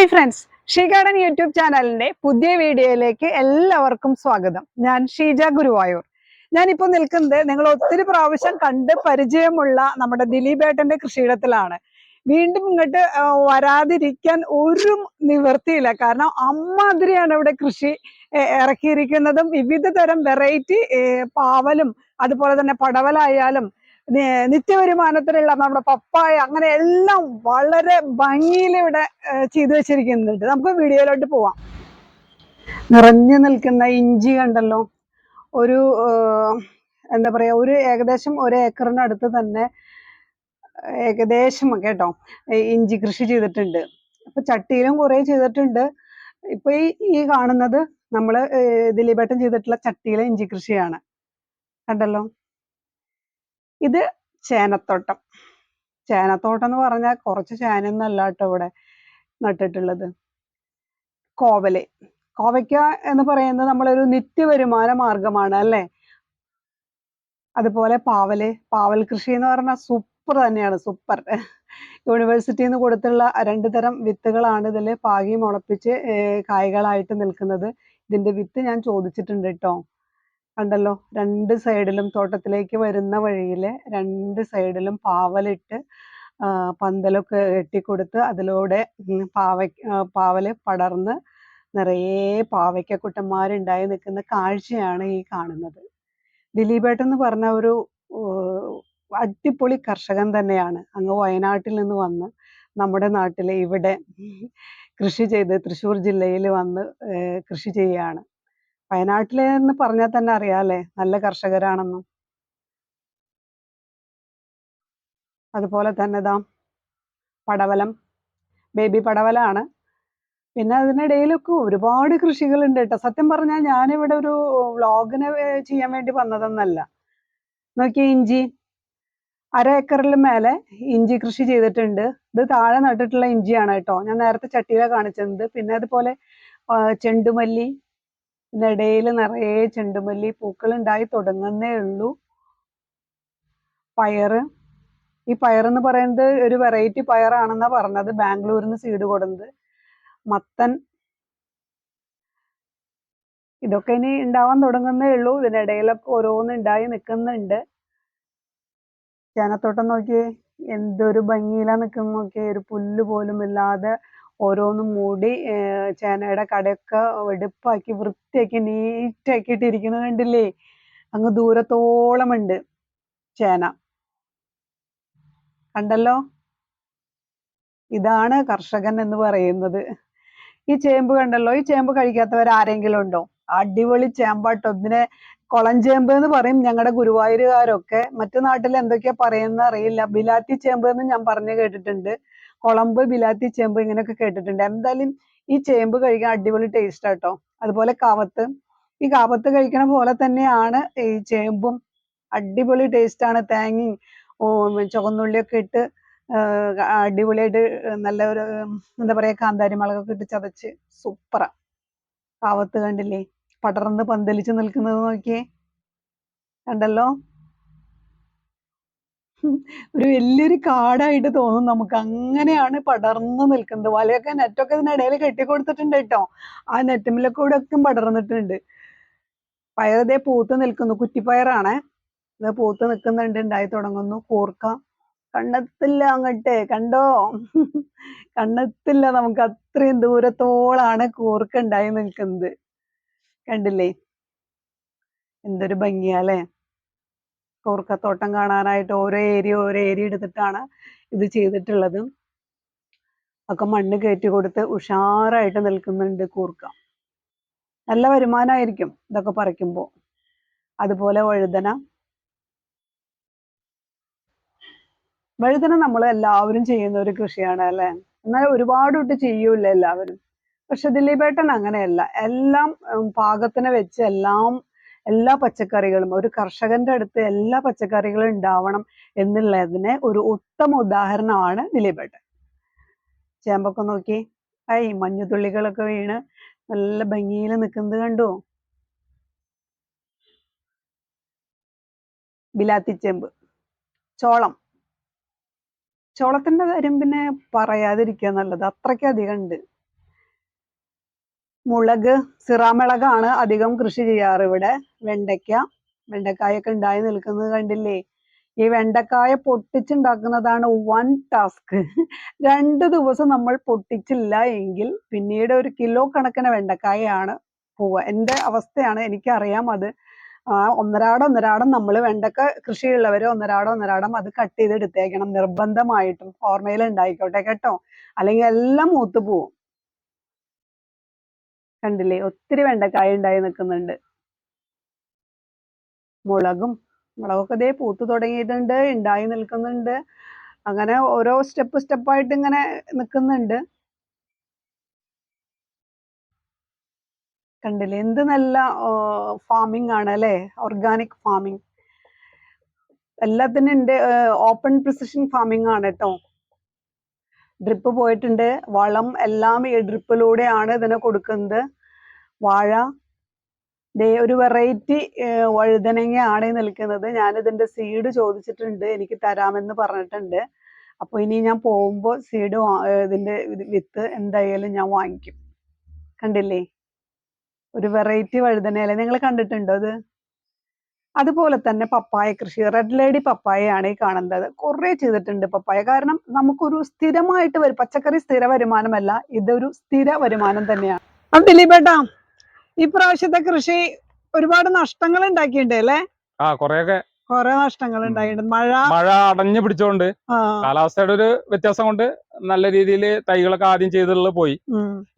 Hi friends she garden YouTube ചാനലിന്റെ പുതിയ വീഡിയോയിലേക്ക് എല്ലാവർക്കും സ്വാഗതം. ഞാൻ ഷീജ ഗുരുവായൂർ. ഞാനിപ്പോൾ നിൽക്കുന്നത് നിങ്ങൾ ഒത്തിരി പ്രാവശ്യം കണ്ട് പരിചയമുള്ള നമ്മുടെ ദിലീപേട്ടന്റെ കൃഷിയിടത്തിലാണ്. വീണ്ടും ഇങ്ങോട്ട് വരാതിരിക്കാൻ ഒരു നിവൃത്തിയില്ല. കാരണം അമ്മാതിരിയാണ് ഇവിടെ കൃഷി ഇറക്കിയിരിക്കുന്നതും വിവിധ തരം വെറൈറ്റി പാവലും അതുപോലെ തന്നെ പടവലായാലും നിത്യവരുമാനത്തിലുള്ള നമ്മുടെ പപ്പായ അങ്ങനെ എല്ലാം വളരെ ഭംഗിയിൽ ഇവിടെ ചെയ്തു വെച്ചിരിക്കുന്നുണ്ട്. നമുക്ക് വീഡിയോയിലോട്ട് പോവാം. നിറഞ്ഞു നിൽക്കുന്ന ഇഞ്ചി കണ്ടല്ലോ. ഒരു എന്താ പറയാ ഒരു ഏകദേശം ഒരു ഏക്കറിനടുത്ത് തന്നെ ഏകദേശം കേട്ടോ ഇഞ്ചി കൃഷി ചെയ്തിട്ടുണ്ട്. അപ്പൊ ചട്ടിയിലും കുറെ ചെയ്തിട്ടുണ്ട്. ഇപ്പൊ ഈ ഈ കാണുന്നത് നമ്മൾ ഏഹ് ദിലീപേട്ടൻ ചെയ്തിട്ടുള്ള ചട്ടിയിലെ ഇഞ്ചി കൃഷിയാണ്. കണ്ടല്ലോ? ഇത് ചേനത്തോട്ടം. ചേനത്തോട്ടം എന്ന് പറഞ്ഞാൽ കുറച്ച് ചേനയൊന്നല്ല കേട്ടോ ഇവിടെ നട്ടിട്ടുള്ളത്. കോവൽ. കോവയ്ക്ക എന്ന് പറയുന്നത് നമ്മളൊരു നിത്യവരുമാന മാർഗമാണ് അല്ലേ? അതുപോലെ പാവൽ. പാവൽ കൃഷി എന്ന് പറഞ്ഞാൽ സൂപ്പർ തന്നെയാണ് സൂപ്പർ. യൂണിവേഴ്സിറ്റിയിൽ നിന്ന് കൊടുത്തുള്ള രണ്ട് തരം വിത്തുകളാണ് ഇതിൽ പാകി മുളപ്പിച്ച് കായ്കളായിട്ട് നിൽക്കുന്നത്. ഇതിന്റെ വിത്ത് ഞാൻ ചോദിച്ചിട്ടുണ്ട് കേട്ടോ. കണ്ടല്ലോ രണ്ട് സൈഡിലും തോട്ടത്തിലേക്ക് വരുന്ന വഴിയിൽ രണ്ട് സൈഡിലും പാവലിട്ട് പന്തലൊക്കെ കെട്ടിക്കൊടുത്ത് അതിലൂടെ പാവ പാവൽ പടർന്ന് നിറയെ പാവയ്ക്കക്കുട്ടന്മാരുണ്ടായി നിൽക്കുന്ന കാഴ്ചയാണ് ഈ കാണുന്നത്. ദിലീപേട്ടൻ എന്ന് പറഞ്ഞ ഒരു അടിപൊളി കർഷകൻ തന്നെയാണ്. അങ്ങ് വയനാട്ടിൽ നിന്ന് വന്ന് നമ്മുടെ നാട്ടിലെ ഇവിടെ കൃഷി ചെയ്ത് തൃശ്ശൂർ ജില്ലയിൽ വന്ന് കൃഷി ചെയ്യാണ് വയനാട്ടിലെ എന്ന് പറഞ്ഞാൽ തന്നെ അറിയാലേ നല്ല കർഷകരാണെന്നും. അതുപോലെ തന്നെ ദാ പടവലം. ബേബി പടവലാണ്. പിന്നെ അതിനിടയിലൊക്കെ ഒരുപാട് കൃഷികളുണ്ട് കേട്ടോ. സത്യം പറഞ്ഞാൽ ഞാനിവിടെ ഒരു വ്ളോഗിന് ചെയ്യാൻ വേണ്ടി വന്നതെന്നല്ല. നോക്കിയേ ഇഞ്ചി. അര ഏക്കറിൽ മേലെ ഇഞ്ചി കൃഷി ചെയ്തിട്ടുണ്ട്. ഇത് താഴെ നട്ടിട്ടുള്ള ഇഞ്ചിയാണ് കേട്ടോ. ഞാൻ നേരത്തെ ചട്ടിയിലാണ് കാണിച്ചത്. പിന്നെ അതുപോലെ ചെണ്ടുമല്ലി പിന്നെ ഇടയിൽ നിറയെ ചെണ്ടുമല്ലി പൂക്കൾ ഉണ്ടായി തുടങ്ങുന്നേ ഉള്ളൂ. പയറ്. ഈ പയറെന്ന് പറയുന്നത് ഒരു വെറൈറ്റി പയറാണെന്നാ പറഞ്ഞത്. ബാംഗ്ലൂരിൽ നിന്ന് സീഡ് കൊടുന്നത്. മത്തൻ. ഇതൊക്കെ ഇനി ഉണ്ടാവാൻ തുടങ്ങുന്നേ ഉള്ളൂ. ഇതിനിടയിലൊക്കെ ഓരോന്ന് ഉണ്ടായി നിൽക്കുന്നുണ്ട് ചേനത്തോട്ടം നോക്കിയേ എന്തൊരു ഭംഗിയിലാ നിൽക്കുന്ന നോക്കിയേ ഒരു പുല്ല് പോലും ഇല്ലാതെ ഓരോന്നും മൂടി ചേനയുടെ കടയൊക്കെ വെടുപ്പാക്കി വൃത്തിയാക്കി നീറ്റാക്കിയിട്ട് ഇരിക്കുന്നത് കണ്ടില്ലേ? അങ്ങ് ദൂരത്തോളമുണ്ട് ചേന. കണ്ടല്ലോ? ഇതാണ് കർഷകൻ എന്ന് പറയുന്നത്. ഈ ചേമ്പ് കണ്ടല്ലോ? ഈ ചേമ്പ് കഴിക്കാത്തവർ ആരെങ്കിലും ഉണ്ടോ? അടിപൊളി ചേമ്പാട്ടോ. ഇതിനെ കൊളഞ്ചേമ്പ് എന്ന് പറയും ഞങ്ങളുടെ ഗുരുവായൂരുകാരൊക്കെ. മറ്റു നാട്ടിൽ എന്തൊക്കെയാ പറയുന്ന അറിയില്ല. ബിലാത്തി ചേമ്പ് എന്ന് ഞാൻ പറഞ്ഞു കേട്ടിട്ടുണ്ട്. കുളമ്പ് ബിലാത്തി ചേമ്പ് ഇങ്ങനെയൊക്കെ കേട്ടിട്ടുണ്ട്. എന്തായാലും ഈ ചേമ്പ് കഴിക്കാൻ അടിപൊളി ടേസ്റ്റ് ആട്ടോ. അതുപോലെ കാവത്ത്. ഈ കാവത്ത് കഴിക്കണ പോലെ തന്നെയാണ് ഈ ചേമ്പും അടിപൊളി ടേസ്റ്റ് ആണ്. തേങ്ങയും ചുവന്നുള്ളിയൊക്കെ ഇട്ട് അടിപൊളിയായിട്ട് നല്ല ഒരു എന്താ പറയാ കാന്താരി മുളകൊക്കെ ഇട്ട് ചതച്ച്. സൂപ്പറാ. കാവത്ത് കണ്ടില്ലേ? പടർന്ന് പന്തലിച്ച് നിൽക്കുന്നത് നോക്കിയേ. കണ്ടല്ലോ. ഒരു വലിയൊരു കാടായിട്ട് തോന്നും നമുക്ക്. അങ്ങനെയാണ് പടർന്ന് നിൽക്കുന്നത്. വലയൊക്കെ നെറ്റൊക്കെ ഇതിനിടയിൽ കെട്ടിക്കൊടുത്തിട്ടുണ്ട് കേട്ടോ. ആ നെറ്റുമ്മിലൊക്കെ കൂടെ ഒക്കെ പടർന്നിട്ടുണ്ട്. പയറതേ പൂത്ത് നിൽക്കുന്നു. കുറ്റിപ്പയറാണേ. ഇത് പൂത്ത് നിൽക്കുന്നുണ്ട്. ഉണ്ടായി തുടങ്ങുന്നു. കൂർക്ക. കണ്ണെത്തില്ല അങ്ങട്ട്. കണ്ടോ? കണ്ണെത്തില്ല. നമുക്ക് അത്രയും ദൂരത്തോളാണ് കൂർക്ക ഉണ്ടായി നിൽക്കുന്നത്. കണ്ടില്ലേ? എന്തൊരു ഭംഗിയാല്ലേ കൂർക്കത്തോട്ടം കാണാനായിട്ട് ഓരോ ഏരിയ ഓരോ ഏരിയ എടുത്തിട്ടാണ് ഇത് ചെയ്തിട്ടുള്ളത്. ഒക്കെ മണ്ണ് കയറ്റി കൊടുത്ത് ഉഷാറായിട്ട് നിൽക്കുന്നുണ്ട് കൂർക്ക. നല്ല വരുമാനമായിരിക്കും ഇതൊക്കെ പറിക്കുമ്പോൾ അതുപോലെ വഴുതന. വഴുതന നമ്മൾ എല്ലാവരും ചെയ്യുന്ന ഒരു കൃഷിയാണ് അല്ലേ? എന്നാൽ ഒരുപാട് ഇട്ട് ചെയ്യൂല എല്ലാവരും. പക്ഷെ ദിലീപേട്ടൻ അങ്ങനെയല്ല. എല്ലാം പാകത്തിന് വെച്ച് എല്ലാം എല്ലാ പച്ചക്കറികളും ഒരു കർഷകന്റെ അടുത്ത് എല്ലാ പച്ചക്കറികളും ഉണ്ടാവണം എന്നുള്ളതിന് ഒരു ഉത്തമ ഉദാഹരണമാണ് ദിലീപേട്ടൻ. ചേമ്പൊക്കെ നോക്കി. ഐ മഞ്ഞുതുള്ളികളൊക്കെ വീണ് നല്ല ഭംഗിയിൽ നിൽക്കുന്നത് കണ്ടു. ബിലാത്തിച്ചേമ്പ് ചോളം. ചോളത്തിന്റെ കാര്യം പിന്നെ പറയാതിരിക്കുക നല്ലത്. അത്രയ്ക്ക് അധികം ഉണ്ട്. മുളക് സിറാമിളകാണ് അധികം കൃഷി ചെയ്യാറ് ഇവിടെ. വെണ്ടയ്ക്ക വെണ്ടക്കായൊക്കെ ഉണ്ടായി നിൽക്കുന്നത് കണ്ടില്ലേ? ഈ വെണ്ടക്കായ പൊട്ടിച്ചുണ്ടാക്കുന്നതാണ് വൺ ടാസ്ക് രണ്ട് ദിവസം നമ്മൾ പൊട്ടിച്ചില്ല എങ്കിൽ പിന്നീട് ഒരു കിലോ കണക്കിന് വെണ്ടക്കായാണ് പോവുക. എന്റെ അവസ്ഥയാണ് എനിക്കറിയാം അത്. ആ ഒന്നരാടം ഒന്നരാടം നമ്മൾ വെണ്ടക്ക കൃഷിയുള്ളവർ ഒന്നരാടം ഒന്നരാടം അത് കട്ട് ചെയ്തെടുത്തേക്കണം. നിർബന്ധമായിട്ടും ഓർമ്മയിൽ ഉണ്ടായിക്കോട്ടെ കേട്ടോ. അല്ലെങ്കിൽ എല്ലാം മൂത്ത് പോവും. കണ്ടില്ലേ? ഒത്തിരി വെണ്ടക്കായ ഉണ്ടായി നിൽക്കുന്നുണ്ട്. മുളകും മുളകൊക്കെ ദേ പൂത്തു തുടങ്ങിയിട്ടുണ്ട് ഉണ്ടായി നിൽക്കുന്നുണ്ട്. അങ്ങനെ ഓരോ സ്റ്റെപ്പ് സ്റ്റെപ്പായിട്ട് ഇങ്ങനെ നിൽക്കുന്നുണ്ട്. കണ്ടില്ലേ? എന്ത് നല്ല ഫാമിംഗ് ആണ് അല്ലേ? ഓർഗാനിക് ഫാമിംഗ് എല്ലാത്തിനും ഉണ്ട് ഓപ്പൺ പ്രിസിഷൻ ഫാമിംഗ് ആണ് കേട്ടോ ഡ്രിപ്പ് പോയിട്ടുണ്ട്. വളം എല്ലാം ഈ ഡ്രിപ്പിലൂടെയാണ് ഇതിന് കൊടുക്കുന്നത്. വാഴ. ദേ ഒരു വെറൈറ്റി വഴുതനങ്ങയാണ് നിൽക്കുന്നത്. ഞാൻ ഇതിന്റെ സീഡ് ചോദിച്ചിട്ടുണ്ട്. എനിക്ക് തരാമെന്ന് പറഞ്ഞിട്ടുണ്ട്. അപ്പോൾ ഇനി ഞാൻ പോകുമ്പോൾ സീഡ് ഇതിന്റെ വിത്ത് എന്തായാലും ഞാൻ വാങ്ങിക്കും. കണ്ടില്ലേ? ഒരു വെറൈറ്റി വഴുതനയല്ലേ നിങ്ങൾ കണ്ടിട്ടുണ്ടോ അത്? അതുപോലെ തന്നെ പപ്പായ കൃഷി റെഡ് ലേഡി പപ്പായയാണ് ഈ കാണുന്നത്. കുറേ ചെയ്തിട്ടുണ്ട് പപ്പായ. കാരണം നമുക്കൊരു സ്ഥിരമായിട്ട് വരും പച്ചക്കറി സ്ഥിര വരുമാനമല്ല ഇതൊരു സ്ഥിര വരുമാനം തന്നെയാണ്. അപ്പം ദിലീപേട്ടാ ഈ പ്രാവശ്യത്തെ കൃഷി ഒരുപാട് നഷ്ടങ്ങൾ ഉണ്ടാക്കിയിട്ടുണ്ട് അല്ലേ? ആ കൊറേയൊക്കെ കൊറേ നഷ്ടങ്ങൾ ഉണ്ടായിട്ടുണ്ട് മഴ മഴ അടഞ്ഞു പിടിച്ചോണ്ട് കാലാവസ്ഥയുടെ ഒരു വ്യത്യാസം കൊണ്ട് നല്ല രീതിയിൽ തൈകളൊക്കെ ആദ്യം ചെയ്തിട്ടുള്ളത് പോയി.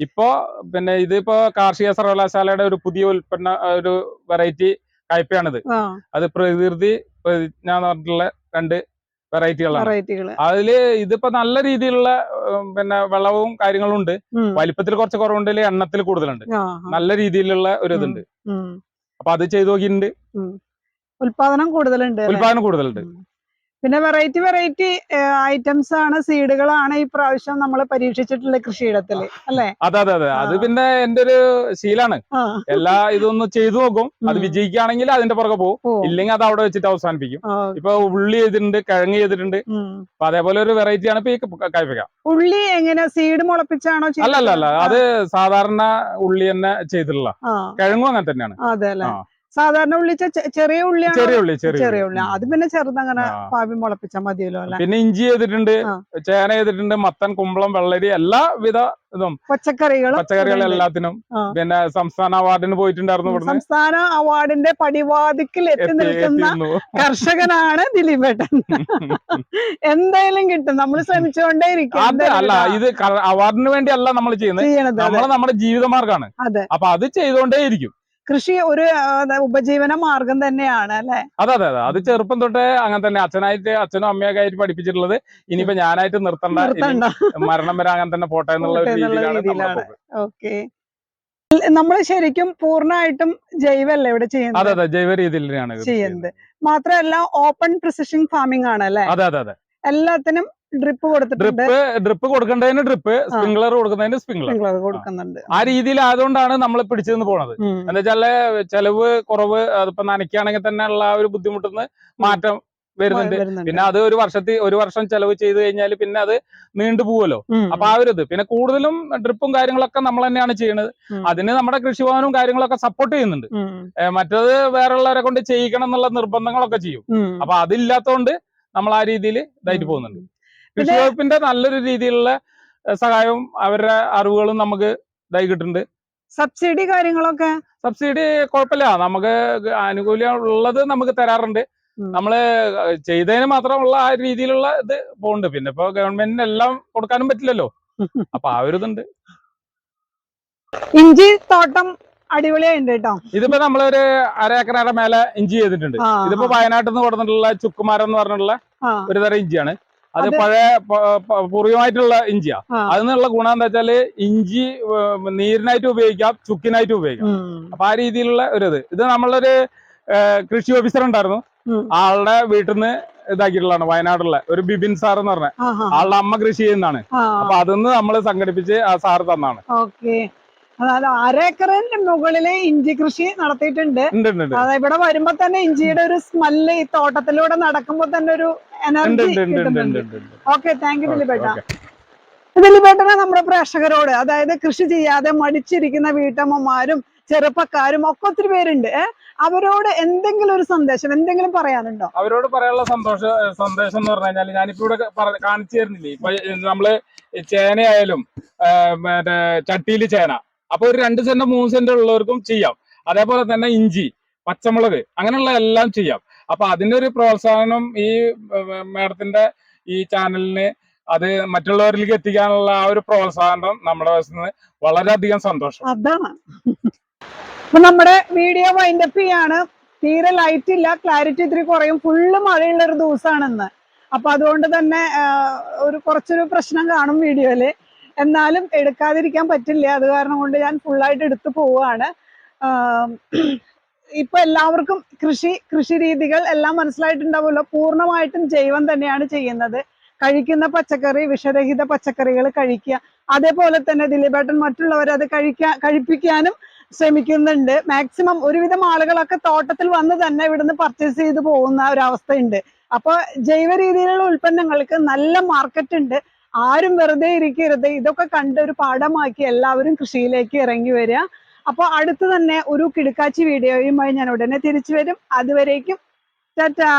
ഇപ്പോ പിന്നെ ഇതിപ്പോ കാർഷിക സർവകലാശാലയുടെ ഒരു പുതിയ ഉൽപ്പന്ന ഒരു വെറൈറ്റി കയ്പയാണിത് അത് പ്രകൃതി പ്രതിജ്ഞ എന്ന് പറഞ്ഞിട്ടുള്ള രണ്ട് വെറൈറ്റികളാണ്. അതിൽ ഇതിപ്പോ നല്ല രീതിയിലുള്ള പിന്നെ വെള്ളവും കാര്യങ്ങളും ഉണ്ട് വലിപ്പത്തിൽ കുറച്ച് കുറവുണ്ടെങ്കിൽ എണ്ണത്തിൽ കൂടുതലുണ്ട്. നല്ല രീതിയിലുള്ള ഒരു ഇതുണ്ട്. അപ്പൊ അത് ചെയ്തു നോക്കിയിട്ടുണ്ട്. ഉൽപാദനം കൂടുതലുണ്ട്? ഉൽപാദനം കൂടുതലുണ്ട്. പിന്നെ വെറൈറ്റി വെറൈറ്റി ഐറ്റംസ് ആണ് സീഡുകളാണ് ഈ പ്രാവശ്യം നമ്മൾ പരീക്ഷിച്ചിട്ടുള്ള കൃഷിയിടത്തിൽ അല്ലേ? അതെ അതെ അതെ. അത് പിന്നെ എന്റെ ഒരു ശീലാണ് എല്ലാ ഇതൊന്നും ചെയ്തു നോക്കും. അത്. വിജയിക്കുകയാണെങ്കിൽ അതിന്റെ പുറകെ പോകും. ഇല്ലെങ്കിൽ അത് അവിടെ വെച്ചിട്ട് അവസാനിപ്പിക്കും. ഇപ്പൊ ഉള്ളി ചെയ്തിട്ടുണ്ട് കിഴങ്ങ് ചെയ്തിട്ടുണ്ട്. അപ്പൊ അതേപോലെ ഒരു വെറൈറ്റി ആണ് ഇപ്പൊ കൈപ്പക ഉള്ളി എങ്ങനെ സീഡ് മുളപ്പിച്ചാണോ? അല്ല അല്ല അല്ല അത് സാധാരണ ഉള്ളി തന്നെ ചെയ്തിട്ടുള്ള കിഴങ്ങും അങ്ങനെ തന്നെയാണ്. അതെ അല്ലേ. സാധാരണ ഉള്ളി ചെറിയ ഉള്ളിയാണ്? ചെറിയ ഉള്ളി ചെറിയ ഉള്ളി. അത് പിന്നെ ചെറുതങ്ങനെ. പാവി മുളപ്പിച്ചാൽ മതിയല്ലോ അല്ലെ? പിന്നെ ഇഞ്ചി ചെയ്തിട്ടുണ്ട് ചേന ചെയ്തിട്ടുണ്ട് മത്തൻ കുമ്പളം വെള്ളരി എല്ലാവിധ ഇതും. പച്ചക്കറികളും പച്ചക്കറികൾ എല്ലാത്തിനും. പിന്നെ സംസ്ഥാന അവാർഡിന് പോയിട്ടുണ്ടായിരുന്നു സംസ്ഥാന അവാർഡിന്റെ പടിവാതിക്കൽ എത്തി നിൽക്കുന്ന കർഷകനാണ് കർഷകനാണ് ദിലീപേട്ടൻ. എന്തായാലും കിട്ടും. നമ്മൾ ശ്രമിച്ചുകൊണ്ടേ ഇരിക്കും. അല്ല ഇത് അവാർഡിന് വേണ്ടി അല്ല നമ്മൾ ചെയ്യുന്നത്. നമ്മൾ നമ്മുടെ ജീവിതമാർഗമാണ് അപ്പൊ അത് ചെയ്തുകൊണ്ടേ ഇരിക്കും കൃഷി ഒരു ഉപജീവന മാർഗം തന്നെയാണ് അല്ലെ? അതെ അതെ അതെ. അത് ചെറുപ്പം തൊട്ടേ അങ്ങനെ തന്നെ. അച്ഛനായിട്ട് അച്ഛനും അമ്മയൊക്കെ ആയിട്ട് പഠിപ്പിച്ചിട്ടുള്ളത്. ഇനിയിപ്പോ ഞാനായിട്ട് നിർത്തണ്ട. മരണം വരെ അങ്ങനെ തന്നെ പോട്ടെ എന്നുള്ള രീതിയിലാണ്. ഓക്കെ. നമ്മൾ ശരിക്കും പൂർണമായിട്ടും ജൈവല്ലേ ഇവിടെ ചെയ്യുന്നത്? അതെ അതെ. ജൈവ രീതിയിലാണ് ചെയ്യുന്നത്. മാത്രമല്ല ഓപ്പൺ പ്രിസിഷൻ ഫാമിംഗ് ആണല്ലേ അതെ അതെ അതെ. എല്ലാത്തിനും ഡ്രിപ്പ് കൊടുത്തിട്ടുണ്ട്. ഡ്രിപ്പ് ഡ്രിപ്പ് കൊടുക്കേണ്ടതിന് ഡ്രിപ്പ് സ്പ്രിംഗ്ലർ കൊടുക്കുന്നതിന് സ്പ്രിംഗ്ലർ കൊടുക്കുന്നുണ്ട് ആ. രീതിയിൽ ആയതുകൊണ്ടാണ് നമ്മൾ പിടിച്ചു നിന്ന് പോണത്. എന്താ വെച്ചാൽ ചെലവ് കുറവ് അതിപ്പോ നനയ്ക്കുകയാണെങ്കിൽ തന്നെ ഉള്ള ആ ഒരു ബുദ്ധിമുട്ടിന്ന് മാറ്റം വരുന്നുണ്ട്. പിന്നെ അത് ഒരു വർഷത്തിൽ ഒരു വർഷം ചെലവ് ചെയ്ത് കഴിഞ്ഞാൽ പിന്നെ അത് നീണ്ടു പോവല്ലോ. അപ്പൊ ആ ഒരു ഇത്. പിന്നെ കൂടുതലും ഡ്രിപ്പും കാര്യങ്ങളൊക്കെ നമ്മൾ തന്നെയാണ് ചെയ്യുന്നത്. അതിന് നമ്മുടെ കൃഷിഭവനും കാര്യങ്ങളൊക്കെ സപ്പോർട്ട് ചെയ്യുന്നുണ്ട്. മറ്റത് വേറെയുള്ളവരെ കൊണ്ട് ചെയ്യിക്കണം എന്നുള്ള നിർബന്ധങ്ങളൊക്കെ ചെയ്യും. അപ്പൊ അതില്ലാത്തതുകൊണ്ട് നമ്മൾ ആ രീതിയിൽ ഇതായിട്ട്. പോകുന്നുണ്ട്. കൃഷി വകുപ്പിന്റെ നല്ലൊരു രീതിയിലുള്ള സഹായവും അവരുടെ അറിവുകളും നമുക്ക് ഇതായി കിട്ടുന്നുണ്ട്. സബ്സിഡി കാര്യങ്ങളൊക്കെ? സബ്സിഡി കുഴപ്പമില്ല. നമുക്ക് ആനുകൂല്യം ഉള്ളത് നമുക്ക് തരാറുണ്ട്. നമ്മൾ ചെയ്തതിന് മാത്രമുള്ള ആ രീതിയിലുള്ള ഇത് പോകുന്നുണ്ട് പിന്നെ ഇപ്പൊ ഗവൺമെന്റിന് എല്ലാം കൊടുക്കാനും പറ്റില്ലല്ലോ. അപ്പൊ ആ ഒരു ഇതുണ്ട്. ഇഞ്ചി തോട്ടം അടിപൊളിയായിട്ടുണ്ട് കേട്ടോ. ഇതിപ്പോ നമ്മളൊരു അര ഏക്കറയുടെ മേലെ ഇഞ്ചി ചെയ്തിട്ടുണ്ട്. ഇതിപ്പോ വയനാട്ടിൽ നിന്ന് കൊടുത്തിട്ടുള്ള ചുക്കുമാരം എന്ന് പറഞ്ഞിട്ടുള്ള ആ, ഒരു തരം ഇഞ്ചിയാണ്. അത് പഴയ പ- പ- പൂർവികമായിട്ടുള്ള ഇഞ്ചിയാ. അതിനുള്ള ഗുണം എന്താ വെച്ചാൽ ഇഞ്ചി നീരിനായിട്ട് ഉപയോഗിക്കാം ചുക്കിനായിട്ട് ഉപയോഗിക്കാം. അപ്പൊ ആ രീതിയിലുള്ള ഒരു ഇത് ഇത് നമ്മളൊരു കൃഷി ഓഫീസർ ഉണ്ടായിരുന്നു. ആളുടെ വീട്ടിൽ നിന്ന് ഇതാക്കിയിട്ടുള്ളതാണ് വയനാടുള്ള. ഒരു ബിബിൻ സാർ എന്ന് പറഞ്ഞ. ആളുടെ അമ്മ കൃഷി ചെയ്യുന്നതാണ്. അപ്പൊ അതിന്ന് നമ്മൾ സംഘടിപ്പിച്ച് ആ സാർ തന്നാണ്. അതായത് അരേക്കറിന്റെ മുകളിൽ ഇഞ്ചി കൃഷി നടത്തിയിട്ടുണ്ട്. അതെ ഇവിടെ വരുമ്പോ തന്നെ ഇഞ്ചിയുടെ ഒരു സ്മെല്ല് ഈ തോട്ടത്തിലൂടെ നടക്കുമ്പോ തന്നെ ഒരു എനർജി കിട്ടുന്നുണ്ട്. ഓക്കെ താങ്ക് യു ദിലീപേട്ട. ദിലിപേട്ടനെ നമ്മുടെ പ്രേക്ഷകരോട് അതായത് കൃഷി ചെയ്യാതെ മടിച്ചിരിക്കുന്ന വീട്ടമ്മമാരും ചെറുപ്പക്കാരും ഒക്കെ ഒത്തിരി പേരുണ്ട്. അവരോട് എന്തെങ്കിലും ഒരു സന്ദേശം എന്തെങ്കിലും പറയാനുണ്ടോ? അവരോട് പറയാനുള്ള സന്തോഷ സന്ദേശം എന്ന് പറഞ്ഞു കഴിഞ്ഞാൽ ഞാനിപ്പോ ഇവിടെ കാണിച്ചു തരുന്നില്ലേ? ഇപ്പൊ നമ്മൾ ചേനയായാലും മറ്റേ ചട്ടിയിൽ ചേന അപ്പൊ ഒരു രണ്ട് സെന്റ് മൂന്ന് സെന്റ് ഉള്ളവർക്കും ചെയ്യാം. അതേപോലെ തന്നെ ഇഞ്ചി പച്ചമുളക് അങ്ങനെയുള്ള എല്ലാം ചെയ്യാം. അപ്പൊ അതിന്റെ ഒരു പ്രോത്സാഹനം ഈ മേഡത്തിന്റെ ഈ ചാനലിന് അത് മറ്റുള്ളവരിലേക്ക് എത്തിക്കാനുള്ള ആ ഒരു പ്രോത്സാഹനം നമ്മുടെ വശത്ത് വളരെയധികം സന്തോഷം. അതാണ് നമ്മുടെ വീഡിയോ വൈൻഡപ്പ് ചെയ്യാണ്. തീരെ ലൈറ്റ് ഇല്ല. ക്ലാരിറ്റി ഇത്തിരി കുറയും. ഫുള്ള് മഴയുള്ള ഒരു ദിവസമാണെന്ന് അപ്പൊ അതുകൊണ്ട് തന്നെ ഒരു കുറച്ചൊരു പ്രശ്നം കാണും വീഡിയോയിൽ എന്നാലും എടുക്കാതിരിക്കാൻ പറ്റില്ല. അത് കാരണം കൊണ്ട് ഞാൻ ഫുള്ളായിട്ട് എടുത്തു പോവുകയാണ്. ഇപ്പൊ എല്ലാവർക്കും കൃഷി കൃഷി രീതികൾ എല്ലാം മനസ്സിലായിട്ടുണ്ടാവുമല്ലോ. പൂർണമായിട്ടും ജൈവം തന്നെയാണ് ചെയ്യുന്നത്. കഴിക്കുന്ന പച്ചക്കറി വിഷരഹിത പച്ചക്കറികൾ കഴിക്കുക. അതേപോലെ തന്നെ ദിലീപേട്ടൻ മറ്റുള്ളവർ അത് കഴിക്കാൻ കഴിപ്പിക്കാനും ശ്രമിക്കുന്നുണ്ട്. മാക്സിമം ഒരുവിധം ആളുകളൊക്കെ തോട്ടത്തിൽ വന്ന് തന്നെ ഇവിടുന്ന് പർച്ചേസ് ചെയ്ത് പോകുന്ന ഒരവസ്ഥയുണ്ട്. അപ്പോൾ അപ്പൊ ജൈവ രീതിയിലുള്ള ഉൽപ്പന്നങ്ങൾക്ക് നല്ല മാർക്കറ്റ് ഉണ്ട്. ആരും വെറുതെ ഇരിക്കരുത്. ഇതൊക്കെ കണ്ട് ഒരു പാഠമാക്കി എല്ലാവരും കൃഷിയിലേക്ക് ഇറങ്ങി വരിക. അപ്പൊ അടുത്ത് തന്നെ ഒരു കിടുക്കാച്ചി വീഡിയോയുമായി ഞാൻ ഉടനെ തിരിച്ചു വരും. അതുവരേക്കും ടാറ്റാ.